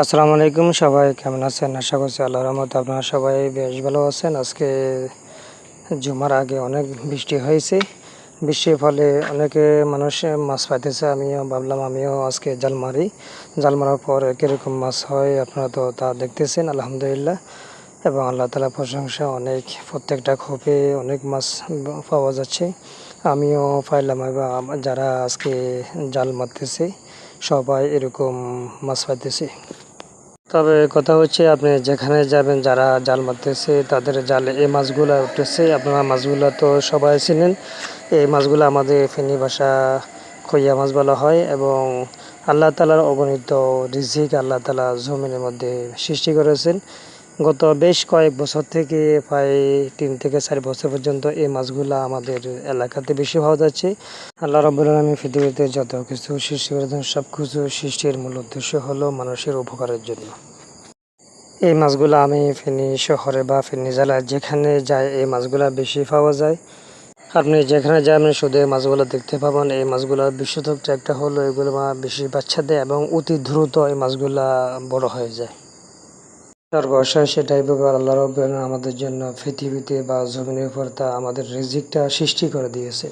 আসসালামু আলাইকুম সবাই, কেমন আছেন? আশা করছি আল্লাহ রহমত আপনারা সবাই বেশ ভালো আছেন। আজকে জুমার আগে অনেক বৃষ্টি হয়েছে। বৃষ্টির ফলে অনেকে মানুষ মাছ পাইতেছে, আমিও ভাবলাম আমিও আজকে জাল মারি। জাল মারার পর কীরকম মাছ হয় আপনারা তো তা দেখতেছেন, আলহামদুলিল্লাহ। এবং আল্লাহ তালা প্রশংসা, অনেক, প্রত্যেকটা খোপে অনেক মাছ পাওয়া যাচ্ছে। আমিও পাইলাম এবং যারা আজকে জাল মারতেছে, সবাই এরকম মাছ পাইতেছে। তবে কথা হচ্ছে আপনি যেখানে যাবেন, যারা জাল মারতেছে, তাদের জালে, এই মাছগুলো উঠতেছে। আপনারা মাছগুলো তো সবাই চিনেন। এই মাছগুলো আমাদের ফেনি ভাষা খইয়া মাছ বলা হয় এবং আল্লাহ তালার অগণিত রিজিক আল্লাহ তালা জমিনের মধ্যে সৃষ্টি করেছেন। গত বেশ কয়েক বছর থেকে প্রায় তিন থেকে চার বছর পর্যন্ত এই মাছগুলা আমাদের এলাকাতে বেশি পাওয়া যাচ্ছে। আল্লাহ রব্বুল আলমী পৃথিবীতে যত কিছু সৃষ্টি করেছেন সব কিছু সৃষ্টির মূল উদ্দেশ্য হলো মানুষের উপকারের জন্য। এই মাছগুলো আমি ফেনী শহরে বা ফেনী জেলায় যেখানে যাই, এই মাছগুলা বেশি পাওয়া যায়। আপনি যেখানে যাবেন শুধু এই মাছগুলো দেখতে পাবেন। এই মাছগুলোর বিশেষত্ব একটা হলো, এগুলো বেশি বাচ্চা দেয় এবং অতি দ্রুত এই মাছগুলা বড় হয়ে যায়। সর্বশেষ সেটাই ব্যাপার আল্লাহ রব্বুল আলামিন আমাদের জন্য পৃথিবীতে বা জমিনের উপর তা আমাদের রিজিকটা সৃষ্টি করে দিয়েছে।